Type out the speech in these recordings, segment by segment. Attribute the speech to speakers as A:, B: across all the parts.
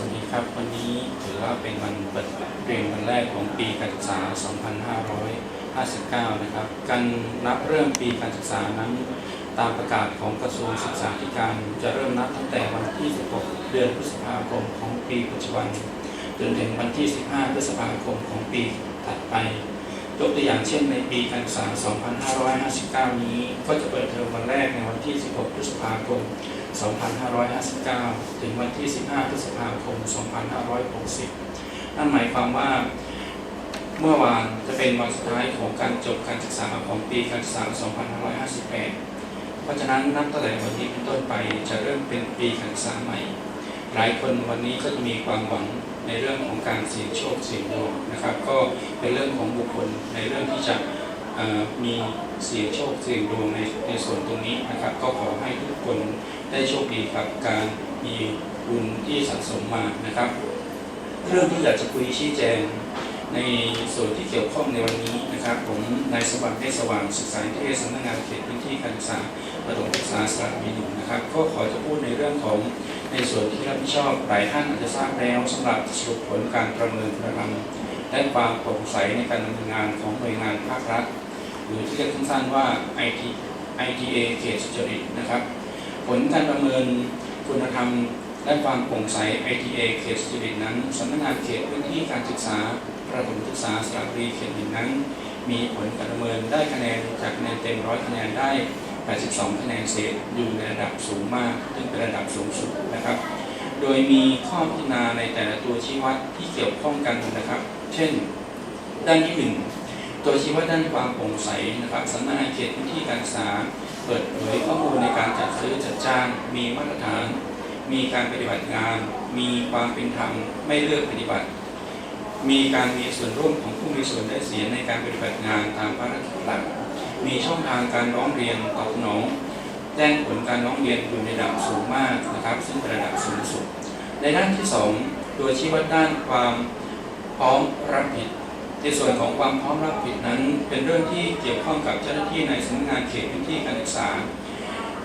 A: วัสดีครับ วันนี้ถือว่าเป็นวันเปิดเรียนวันแรกของปีการศึกษา 2559 นะครับ การนับเริ่มปีการศึกษานั้น ตามประกาศของกระทรวงศึกษาธิการจะเริ่มนับตั้งแต่วันที่ 16 เดือนพฤษภาคมของปีปัจจุบัน จนถึงวันที่ 15 พฤษภาคมของปีถัดไป ยกตัวอย่างเช่นในปีการศึกษา 2559 นี้ ก็จะเปิดเทอมวันแรกในวันที่ 16 พฤษภาคม 2559 ถึงวันที่ 15 พฤษภาคม 2560 นั่นหมายความว่าเมื่อวานจะเป็นวันสุดท้ายของการจบการศึกษาของปีการศึกษา 2558 เพราะฉะนั้นนับตั้งแต่วันนี้เป็นต้นไปจะเริ่มเป็นปีการศึกษาใหม่ หลายคนวันนี้ก็จะมีความหวังในเรื่องของการเสี่ยงโชคเสี่ยงดวงนะครับ ก็เป็นเรื่องของบุคคลในเรื่องที่จะ มีเสียโชคเสี่ยงดวงในในส่วนตรงนี้นะครับ ก็ขอให้ทุกคนได้โชคดีกับการมีบุญที่สะสมมานะครับ เรื่องที่อยากจะคุยชี้แจงในส่วนที่เกี่ยวข้องในวันนี้นะครับผมนายสว่างเทศสว่างศึกษานิเทศสำนักงานเขตพื้นที่การศึกษาประถมศึกษาสระบุรีหนึ่งนะครับ ก็ขอจะพูดในเรื่องของในส่วนที่รับผิดชอบหลายท่านอาจจะทราบแล้วสำหรับสรุปผลการประเมินคุณธรรม และความโปร่งใสในการดำเนินงานของหน่วยงานภาครัฐ หรือที่เรียกสั้นๆว่า IT ITA เขตสุจริตนะครับ ผลการประเมินคุณธรรม และความโปร่งใส ITA เขตสุจริตนั้นสำนักงานเขตพื้นที่การศึกษาประถมศึกษาสระบุรีเขตหนึ่งนั้น มีผลการประเมินได้คะแนนจากคะแนนเต็มร้อยคะแนนได้ 82 คะแนนเศษอยู่ในระดับสูงมากซึ่งเป็นระดับสูงสุดนะครับ โดยมีข้อพิจารณาในแต่ละตัวชี้วัดที่เกี่ยวข้องกันนะครับ เช่น ด้านที่หนึ่งตัวชี้วัดด้านความโปร่งใสนะครับสำนักงานเขตพื้นที่การศึกษา เปิดเผยข้อมูลในการจัดซื้อจัดจ้าง มีมาตรฐาน มีการปฏิบัติงาน มีความเป็นธรรมไม่เลือกปฏิบัติ มีการมีส่วนร่วมของผู้มีส่วนได้เสียในการปฏิบัติงานตามภารกิจหลัก มีช่องทางการร้องเรียนตอบสนอง แจ้งผลการร้องเรียนอยู่ในระดับสูงมากนะครับ ซึ่งเป็นระดับสูงสุด ในด้านที่สองโดยชี้วัดด้านความพร้อมรับผิด ในส่วนของความพร้อมรับผิดนั้น เป็นเรื่องที่เกี่ยวข้องกับเจ้าหน้าที่ในสำนักงานเขตพื้นที่การศึกษา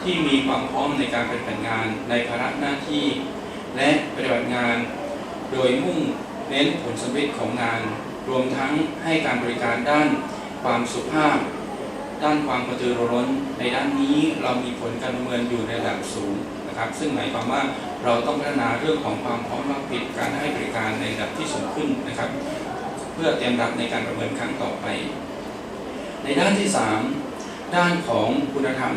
A: ที่มีความพร้อมในการปฏิบัติงานในภาระหน้าที่ และปฏิบัติงาน โดยมุ่งเน้นผลสำเร็จของงาน รวมทั้งให้การบริการด้านความสุภาพ ด้านความกระตือรือร้น ในด้านนี้เรามีผลการประเมินอยู่ในระดับสูงนะครับ ซึ่งหมายความว่าเราต้องพัฒนาเรื่องของความพร้อมรับผิดการให้บริการในระดับที่สูงขึ้นนะครับ เพื่อเตรียมรับในการประเมินครั้งต่อไป ในด้านที่ 3 ด้านของคุณธรรม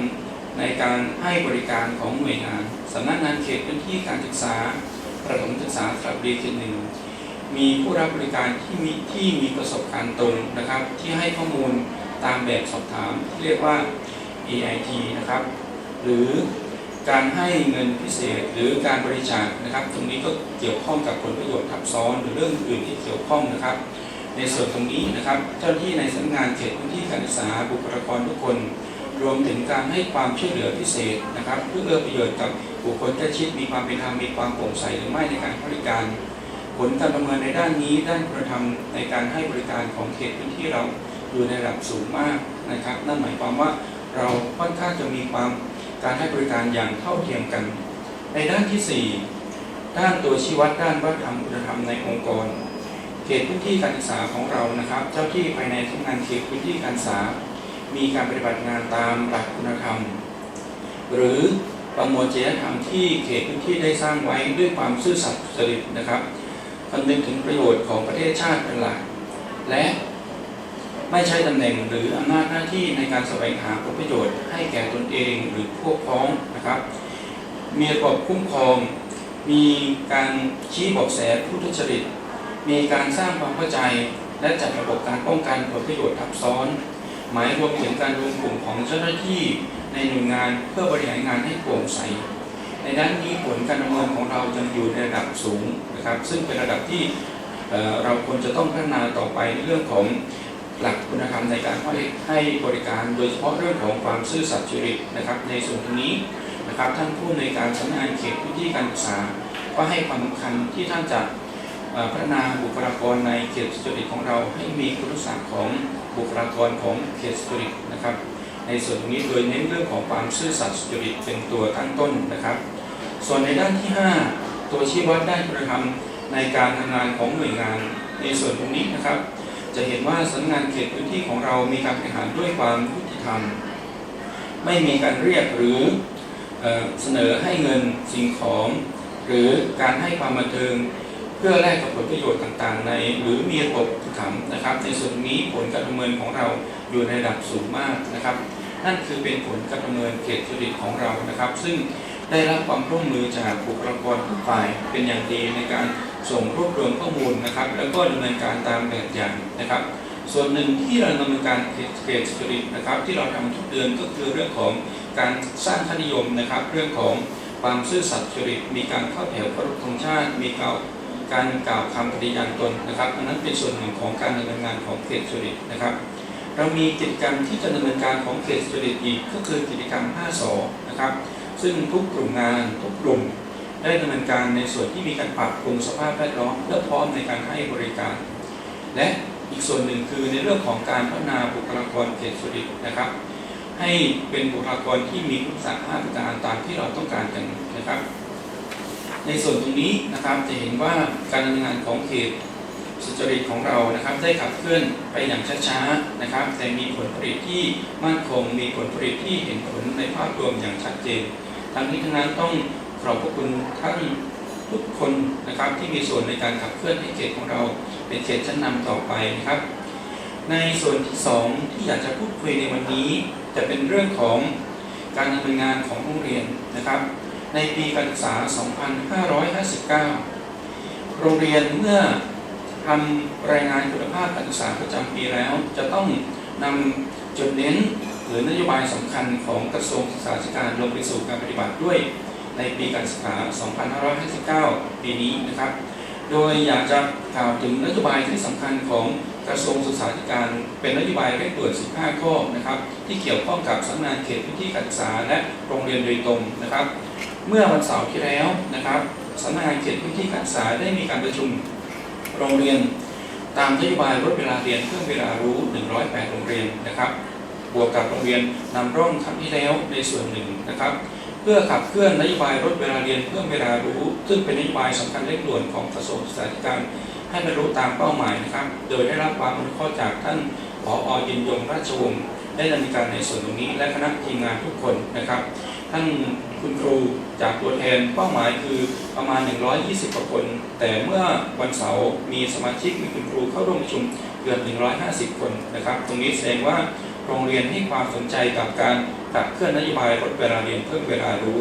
A: ในการให้บริการของหน่วยงานสำนักงานเขตพื้นที่การศึกษาประถมศึกษาสระบุรีเขตหนึ่งมีผู้รับบริการที่มีที่มีประสบการณ์ตรงนะครับ ที่ให้ข้อมูล ตามแบบสอบถามที่เรียกว่า EIT นะครับ หรือการให้เงินพิเศษหรือการบริจาคนะครับ ตรงนี้ก็เกี่ยวข้องกับผลประโยชน์ทับซ้อนหรือเรื่องอื่นที่เกี่ยวข้องนะครับ ในส่วนตรงนี้นะครับ เจ้าหน้าที่ในสำนักงานเขตพื้นที่การศึกษาบุคลากรทุกคน รวมถึงการให้ความช่วยเหลือพิเศษนะครับ เพื่อเอื้อประโยชน์กับบุคคลใกล้ชิดมีความเป็นธรรมมีความโปร่งใสหรือไม่ในการบริการ ผลการประเมินในด้านนี้ด้านคุณธรรมในการให้บริการของเขตพื้นที่เรา อยู่ในระดับสูงมากนะครับ นั่นหมายความว่าเราค่อนข้างจะมีความการให้บริการอย่างเท่าเทียมกัน ในด้านที่ 4 ด้านตัวชี้วัดด้านวัฒนธรรมคุณธรรมในองค์กร เขตพื้นที่การศึกษาของเรานะครับ เจ้าที่ภายในทุกงานเขตพื้นที่การศึกษา มีการปฏิบัติงานตามหลักคุณธรรม หรือประมวลจริยธรรมที่เขตพื้นที่ได้สร้างไว้ด้วยความซื่อสัตย์สุจริตนะครับคำนึงถึงประโยชน์ของประเทศชาติเป็นหลักและ ไม่ใช้ตำแหน่งหรืออำนาจหน้าที่ในการแสวงหาผลประโยชน์ให้แก่ตนเองหรือพวกพ้องนะครับ มีระบบคุ้มครอง มีการชี้บอกแสผู้ทุจริต มีการสร้างความเข้าใจ และจัดระบบการป้องกันผลประโยชน์ทับซ้อน หมายรวมถึงการรวมกลุ่มของเจ้าหน้าที่ในหน่วยงานเพื่อบริหารงานให้โปร่งใส ในด้านนี้ผลการดำเนินของเราจะอยู่ในระดับสูงนะครับ ซึ่งเป็นระดับที่เเราควรจะต้องพัฒนาต่อไปในเรื่องของ หลักคุณธรรมในการให้ให้บริการโดยเฉพาะเรื่องของความซื่อสัตย์จริตนะครับ ในส่วนตรงนี้นะครับท่านผู้ในวยการสำนักงานเขตพื้นที่การศึกษา ก็ให้ความสำคัญที่ท่านจะพัฒนาบุคลากรในเขตสุจริตของเราให้มีคุณลักษณะของบุคลากรของเขตสุจริตนะครับ ในส่วนตรงนี้โดยเน้นเรื่องของความซื่อสัตย์จริตเป็นตัวตั้งต้นนะครับ ส่วนในด้านที่ 5 ตัวชี้วัดด้านคุณธรรมในการทำงานของหน่วยงาน ในส่วนตรงนี้นะครับ จะเห็นว่าสำนักงานเขตพื้นที่ของเรามีการบริหารด้วยความยุติธรรม ไม่มีการเรียกหรือเอเสนอให้เงินสิ่งของ หรือการให้ความบันเทิงเพื่อแลกกับผลประโยชน์ต่างๆ ใน หรือมีระบบอุปถัมนะครับ ในส่วนนี้ผลการประเมินของเราอยู่ในระดับสูงมากนะครับ นั่นคือเป็นผลการประเมินเขตจริตของเรานะครับ ซึ่งได้รับความร่วมมือจากบุคลากรทุกฝ่ายเป็นอย่างดีในการ ส่งรวบรวมข้อมูลนะครับ แล้วก็ดำเนินการตามแบบอย่างนะครับ ส่วนหนึ่งที่เราดำเนินการเขตเขตจริตนะครับ ที่เราทำทุกเดือนก็คือเรื่องของการสร้างค่านิยมนะครับ เรื่องของความซื่อสัตย์จริตมีการเข้าแถวเคารพธงชาติ มีกล่าวการกล่าวคำปฏิญาณตนนะครับอันนั้นเป็นส่วนหนึ่งของการดำเนินงานของเขตจริตนะครับ เรามีกิจกรรมที่จะดำเนินการของเขตจริตอีกก็คือกิจกรรม 5สอนะครับ ซึ่งทุกกลุ่มงานทุกกลุ่ม ได้ดำเนินการในส่วนที่มีการปรับปรุงสภาพแวดล้อมเพื่อพร้อมในการให้บริการ และอีกส่วนหนึ่งคือในเรื่องของการพัฒนาบุคลากรเขตจริตนะครับ ให้เป็นบุคลากรที่มีคุณสมบัติ5ประการตามที่เราต้องการกันนะครับ ในส่วนตรงนี้นะครับจะเห็นว่าการดำเนินงานของเขตสุจริตของเรานะครับได้ขับเคลื่อนไปอย่างช้าๆนะครับ แต่มีผลผลิตที่มั่นคง มีผลผลิตที่เห็นผลในภาพรวมอย่างชัดเจนทั้งนี้ทั้งนั้นต้อง ขอบพระคุณท่านทุกคนนะครับที่มีส่วนในการขับเคลื่อนให้เขตของเราเป็นเขตชั้นนำต่อไปนะครับ ในส่วนที่สองที่อยากจะพูดคุยในวันนี้ จะเป็นเรื่องของการดำเนินงานของโรงเรียนนะครับ ในปีการศึกษา 2559 โรงเรียนเมื่อทำรายงานคุณภาพการศึกษาประจำปีแล้ว จะต้องนำจุดเน้นหรือนโยบายสำคัญของกระทรวงศึกษาธิการลงไปสู่การปฏิบัติด้วย ในปีการศึกษา 2559 ปีนี้นะครับ โดยอยากจะกล่าวถึงนโยบายที่สำคัญของกระทรวงศึกษาธิการ เป็นนโยบายเร่งด่วน 15 ข้อนะครับ ที่เกี่ยวข้องกับสำนักงานเขตพื้นที่การศึกษาและโรงเรียนโดยตรงนะครับ เมื่อวันเสาร์ที่แล้วนะครับสำนักงานเขตพื้นที่การศึกษาได้มีการประชุมโรงเรียน ตามนโยบายลดเวลาเรียนเพิ่มเวลารู้ 108 โรงเรียนนะครับ บวกกับโรงเรียนนำร่องครั้งที่แล้วในส่วนหนึ่งนะครับ เพื่อขับเคลื่อนนโยบายลดเวลาเรียนเพิ่มเวลารู้ ซึ่งเป็นนโยบายสำคัญเร่งด่วนของกระทรวงศึกษาธิการให้บรรลุตามเป้าหมายนะครับ โดยได้รับความอนุเคราะห์จากท่านผอยินยงราชวงศ์ได้ดำเนินการในส่วนตรงนี้ และคณะทีมงานทุกคนนะครับ ท่านคุณครูจากตัวแทนเป้าหมายคือประมาณ 120กว่าคน แต่เมื่อวันเสาร์มีสมาชิกมีคุณครูเข้าร่วมประชุมเกือบ150 คนนะครับ ตรงนี้แสดงว่าโรงเรียนให้ความสนใจกับการ ขับเคลื่อนนโยบายลดเวลาเรียนเพิ่มเวลารู้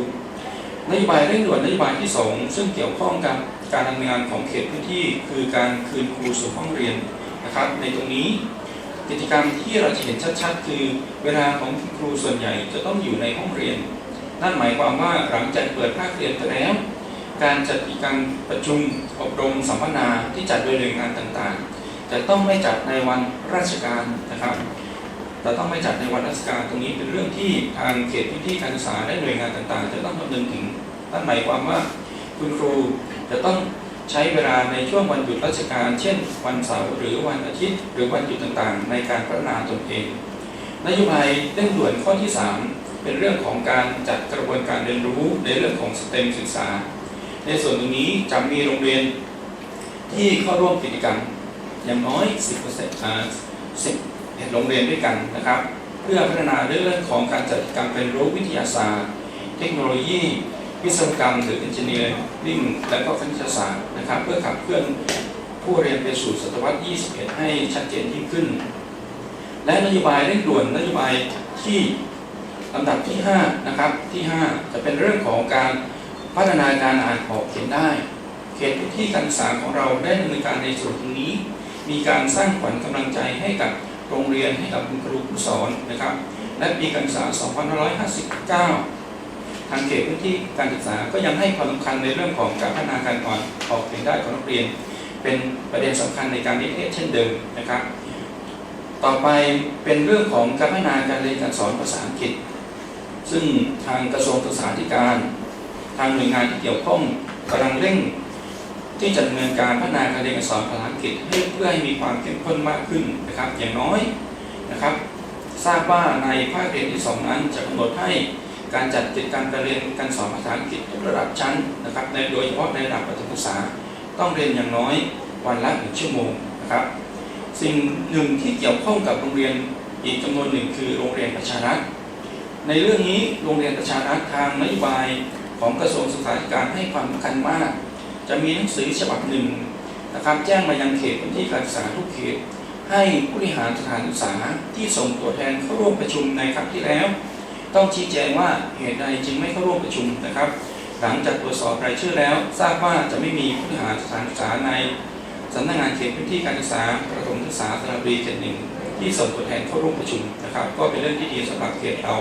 A: นโยบายเร่งด่วนนโยบายที่ 2 ซึ่งเกี่ยวข้องกับการดำเนินงานของเขตพื้นที่ คือการคืนครูสู่ห้องเรียนนะครับ ในตรงนี้กิจกรรมที่เราจะเห็นชัดๆ คือเวลาของคุณครูส่วนใหญ่จะต้องอยู่ในห้องเรียน นั่นหมายความว่าหลังจากเปิดภาคเรียนไปแล้ว การจัดกิจกรรมประชุมอบรมสัมมนาที่จัดโดยหน่วยงานต่างๆ จะต้องไม่จัดในวันราชการนะครับ จะต้องไม่จัดในวันราชการตรงนี้เป็นเรื่องที่ทางเขตพื้นที่การศึกษาและหน่วยงานต่างๆ จะต้องคำนึงถึงนั่นหมายความว่าคุณครูจะต้องใช้เวลาในช่วงวันหยุดราชการ เช่น วันเสาร์หรือวันอาทิตย์ หรือวันหยุดต่างๆ ในการพัฒนาตนเอง นโยบายเร่งด่วนข้อที่ 3 เป็นเรื่องของการจัดกระบวนการเรียนรู้ในเรื่องของสเต็มศึกษา ในส่วนตรงนี้จะมีโรงเรียนที่เข้าร่วมกิจกรรมอย่างน้อย 10%อ่า10 โรงเรียนด้วยกันนะครับ เพื่อพัฒนาเรื่องของการจัดกิจกรรมเป็นรู้วิทยาศาสตร์ เทคโนโลยี วิศวกรรมหรือ engineering และก็คณิตศาสตร์นะครับ เพื่อขับเคลื่อนผู้เรียนไปสู่ศตวรรษ 21 ให้ชัดเจนยิ่งขึ้น และนโยบายเร่งด่วนนโยบายที่ลำดับที่ 5 นะครับ ที่ 5 จะเป็นเรื่องของการพัฒนาการอ่านออกเขียนได้ เขตพื้นที่การศึกษาของเราได้ดำเนินการในส่วนนี้ มีการสร้างขวัญกำลังใจให้กับ โรงเรียนให้กับคุณครูผู้สอนนะครับ และปีการศึกษา 2559 ทางเขตพื้นที่การศึกษาก็ยังให้ความสำคัญในเรื่องของการพัฒนาการอ่านออกเขียนได้ของนักเรียน เป็นประเด็นสำคัญในการนิเทศเช่นเดิมนะครับ ต่อไปเป็นเรื่องของการพัฒนาการเรียนการสอนภาษาอังกฤษ ซึ่งทางกระทรวงศึกษาธิการ ทางหน่วยงานที่เกี่ยวข้องกำลังเร่ง ที่จะดำเนินการพัฒนาการเรียนการสอนภาษาอังกฤษให้เพื่อให้มีความเข้มข้นมากขึ้นนะครับ อย่างน้อยนะครับ ทราบว่าในภาคเรียนที่สองนั้นจะกำหนดให้การจัดกิจกรรมการเรียนการสอนภาษาอังกฤษทุกระดับชั้นนะครับในโดยเฉพาะในระดับประถมศึกษา ต้องเรียนอย่างน้อยวันละหนึ่งชั่วโมงนะครับสิ่งหนึ่งที่เกี่ยวข้องกับโรงเรียนอีกจำนวนหนึ่งคือโรงเรียนประชารัฐในเรื่องนี้โรงเรียนประชารัฐทางนโยบายของกระทรวงศึกษาธิการให้ความสำคัญมาก จะมีหนังสือฉบับหนึ่งนะครับแจ้งมายังเขตพื้นที่การศึกษาทุกเขต ให้ผู้บริหารสถานศึกษาที่ส่งตัวแทนเข้าร่วมประชุมในครั้งที่แล้ว ต้องชี้แจงว่าเหตุใดจึงไม่เข้าร่วมประชุมนะครับ หลังจากตรวจสอบรายชื่อแล้ว ทราบว่าจะไม่มีผู้บริหารสถานศึกษาในสำนักงานเขตพื้นที่การศึกษาประถมศึกษาสระบุรีเขตหนึ่งที่ส่งตัวแทนเข้าร่วมประชุมนะครับ ก็เป็นเรื่องที่ดีสำหรับเขตเรา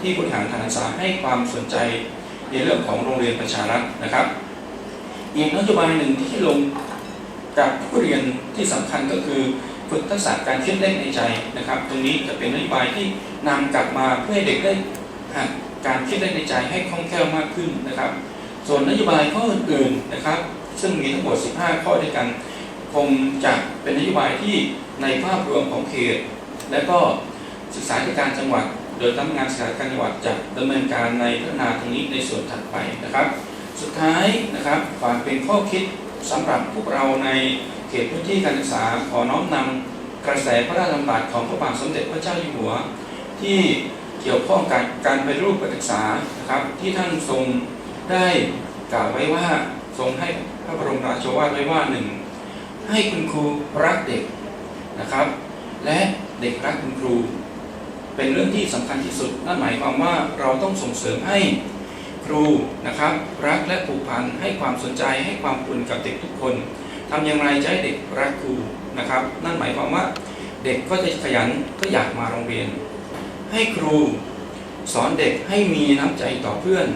A: ที่ผู้บริหารสถานศึกษาให้ความสนใจในเรื่องของโรงเรียนประชารัฐนะครับ อีกนโยบายหนึ่งที่ลงกับผู้เรียนที่สำคัญก็คือฝึกทักษะการคิดเลขในใจนะครับ ตรงนี้จะเป็นนโยบายที่นำกลับมาเพื่อให้เด็กได้หัดการคิดเลขในใจให้คล่องแคล่วมากขึ้นนะครับ ส่วนนโยบายข้ออื่นๆนะครับ ซึ่งมีทั้งหมด 15 ข้อด้วยกัน คงจะเป็นนโยบายที่ในภาพรวมของเขต และก็ศึกษาธิการจังหวัด โดยสำงานศึกษาธิการจังหวัดจะดำเนินการในพัฒนาตรงนี้ในส่วนถัดไปนะครับ สุดท้ายนะครับฝากเป็นข้อคิดสำหรับพวกเราในเขตพื้นที่การศึกษาขอน้อมนำกระแสพระราชดำรัสของพระบาทสมเด็จพระเจ้าอยู่หัว ที่เกี่ยวข้องกับการไปรูปการศึกษานะครับที่ท่านทรงได้กล่าวไว้ว่าทรงให้พระบรมราชวาทไว้ว่าหนึ่งให้คุณครูรักเด็กนะครับ และเด็กรักคุณครู เป็นเรื่องที่สำคัญที่สุดนั่นหมายความว่าเราต้องส่งเสริมให้ ครูนะครับ รักและผูกพันให้ความสนใจให้ความคุณกับเด็กทุกคนทำอย่างไรจะให้เด็กรักครูนะครับ นั่นหมายความว่าเด็กก็จะขยันก็อยากมาโรงเรียน ให้ครูสอนเด็กให้มีน้ำใจต่อเพื่อน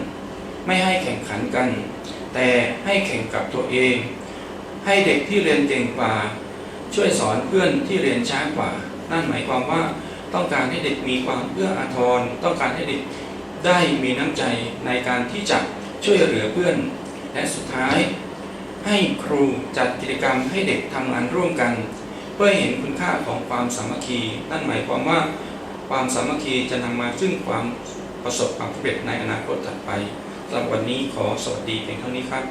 A: ไม่ให้แข่งขันกัน แต่ให้แข่งกับตัวเอง ให้เด็กที่เรียนเก่งกว่า ช่วยสอนเพื่อนที่เรียนช้ากว่า นั่นหมายความว่าต้องการให้เด็กมีความเอื้ออาทร ต้องการให้เด็ก ได้มีน้ำใจในการที่จะช่วยเหลือเพื่อน และสุดท้าย ให้ครูจัดกิจกรรมให้เด็กทำงานร่วมกัน เพื่อเห็นคุณค่าของความสามัคคี นั่นหมายความว่าความสามัคคีจะนำมาซึ่งความประสบความสำเร็จในอนาคตถัดไปสำหรับวันนี้ขอสวัสดีเพียงเท่านี้ครับ